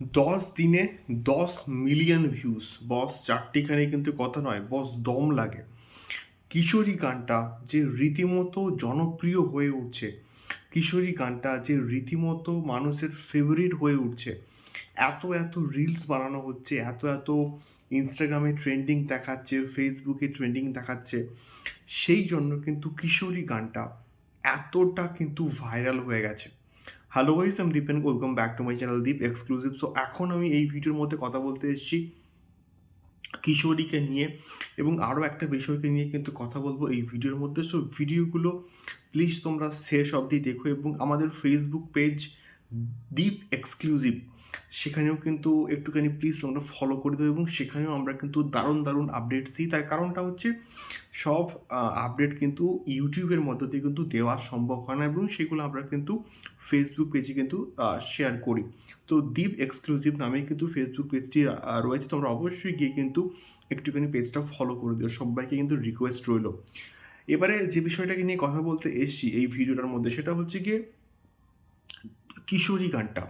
দশ দিনে দশ মিলিয়ন ভিউজ বস চারটিখানে কিন্তু কথা নয়, বস দম লাগে। কিশোরী গানটা যে রীতিমতো জনপ্রিয় হয়ে উঠছে, কিশোরী গানটা যে রীতিমতো মানুষের ফেভারিট হয়ে উঠছে, এত এত রিলস বানানো হচ্ছে, এত এত ইনস্টাগ্রামে ট্রেন্ডিং দেখাচ্ছে ফেসবুকে ট্রেন্ডিং দেখাচ্ছে, সেই জন্য কিন্তু কিশোরী গানটা এতটা কিন্তু ভাইরাল হয়ে গেছে। হ্যালো গাইস আমি Dipen welcome back to my channel Deep exclusive so এখন আমি এই ভিডিওর মধ্যে কথা বলতে এসেছি কিশোরীকে নিয়ে এবং আরও একটা বিষয়কে নিয়ে কিন্তু কথা বলব এই ভিডিওর মধ্যে। সো ভিডিওগুলো প্লিজ তোমরা শেষ অবধি দেখো এবং আমাদের ফেসবুক পেজ দীপ এক্সক্লুসিভ সেখানেও কিন্তু একটুখানি প্লিজ তোমরা ফলো করে দেবো এবং সেখানেও আমরা কিন্তু দারুণ দারুণ আপডেটস দিই। তার কারণটা হচ্ছে সব আপডেট কিন্তু ইউটিউবের মধ্য দিয়ে কিন্তু দেওয়া সম্ভব হয় না এবং সেগুলো আমরা কিন্তু ফেসবুক পেজে কিন্তু শেয়ার করি। তো ডিপ এক্সক্লুসিভ নামে কিন্তু ফেসবুক পেজটি রয়েছে। তোমরা অবশ্যই গিয়ে কিন্তু একটুখানি পেজটা ফলো করে দিও। সবাইকে কিন্তু রিকোয়েস্ট রইল। এবারে যে বিষয়টাকে নিয়ে কথা বলতে এসছি এই ভিডিওটার মধ্যে, সেটা হচ্ছে গিয়ে কিশোরী গানটা।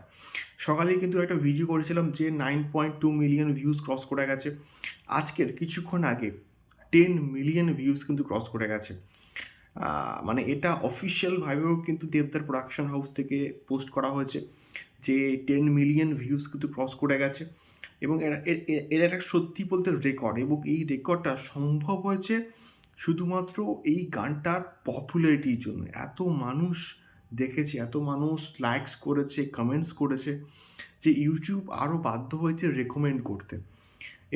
সকালে কিন্তু একটা ভিডিও করেছিলাম যে nine point two million views cross করে গেছে। আজকের কিছুক্ষণ আগে টেন মিলিয়ন ভিউজ কিন্তু ক্রস করে গেছে। মানে এটা অফিসিয়ালভাবেও কিন্তু দেবদার প্রোডাকশন হাউস থেকে পোস্ট করা হয়েছে যে টেন মিলিয়ন ভিউজ কিন্তু ক্রস করে গেছে। এবং এরা এর একটা সত্যি বলতে রেকর্ড এবং এই রেকর্ডটা সম্ভব হয়েছে শুধুমাত্র এই গানটার পপুলারিটির জন্য। এত মানুষ দেখেছে, এত মানুষ লাইকস করেছে কমেন্টস করেছে যে ইউটিউব আরও বাধ্য হয়েছে রেকমেন্ড করতে।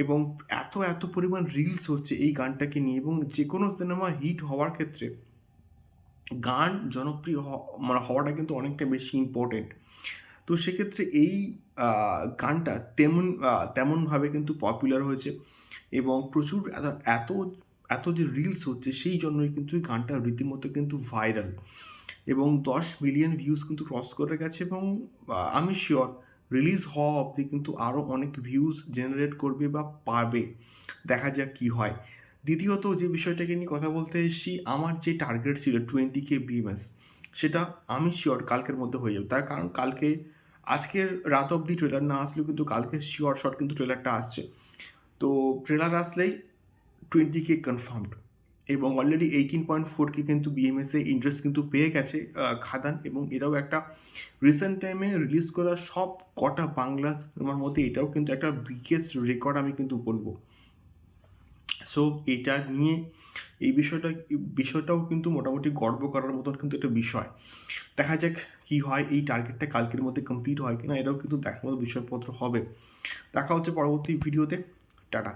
এবং এত এত পরিমাণ রিলস হচ্ছে এই গানটাকে নিয়ে এবং যে কোনো সিনেমা হিট হওয়ার ক্ষেত্রে গান জনপ্রিয় মানে হওয়াটা কিন্তু অনেকটা বেশি ইম্পর্টেন্ট তো সেক্ষেত্রে এই গানটা তেমন তেমনভাবে কিন্তু পপুলার হয়েছে এবং প্রচুর এত এত যে রিলস হচ্ছে সেই জন্যই কিন্তু এই গানটা রীতিমতো কিন্তু ভাইরাল এবং দশ মিলিয়ন ভিউজ কিন্তু ক্রস করে গেছে এবং আমি শিওর রিলিজ হওয়া অবধি কিন্তু আরও অনেক ভিউজ জেনারেট করবে বা পাবে দেখা যাক কি হয়। দ্বিতীয়ত যে বিষয়টাকে নিয়ে কথা বলতে এসেছি, আমার যে টার্গেট ছিল টোয়েন্টি কে বিএমএস সেটা আমি শিওর কালকের মধ্যে হয়ে যাবে। তার কারণ কালকে, আজকের রাত অবধি ট্রেলার না আসলেও কিন্তু কালকে শিওর শট কিন্তু ট্রেলারটা আসছে। তো ট্রেলার আসলেই টোয়েন্টি কে কনফার্মড এবং already eighteen point four K কিন্তু বিএমএসে ইন্টারেস্ট কিন্তু পেয়ে গেছে খাদান এবং এরাও একটা রিসেন্ট টাইমে রিলিজ করা সব কটা বাংলা সিনেমার মধ্যে এটাও কিন্তু একটা বিগেস্ট রেকর্ড আমি কিন্তু বলব। সো এটা নিয়ে এই বিষয়টা, বিষয়টাও কিন্তু মোটামুটি গর্ব করার মতন কিন্তু একটা বিষয়। দেখা যাক কি হয়, এই টার্গেটটা কালকের মধ্যে কমপ্লিট হয় কিনা, এটাও কিন্তু দেখার মতো বিষয়পত্র হবে। দেখা হচ্ছে পরবর্তী ভিডিওতে টাটা।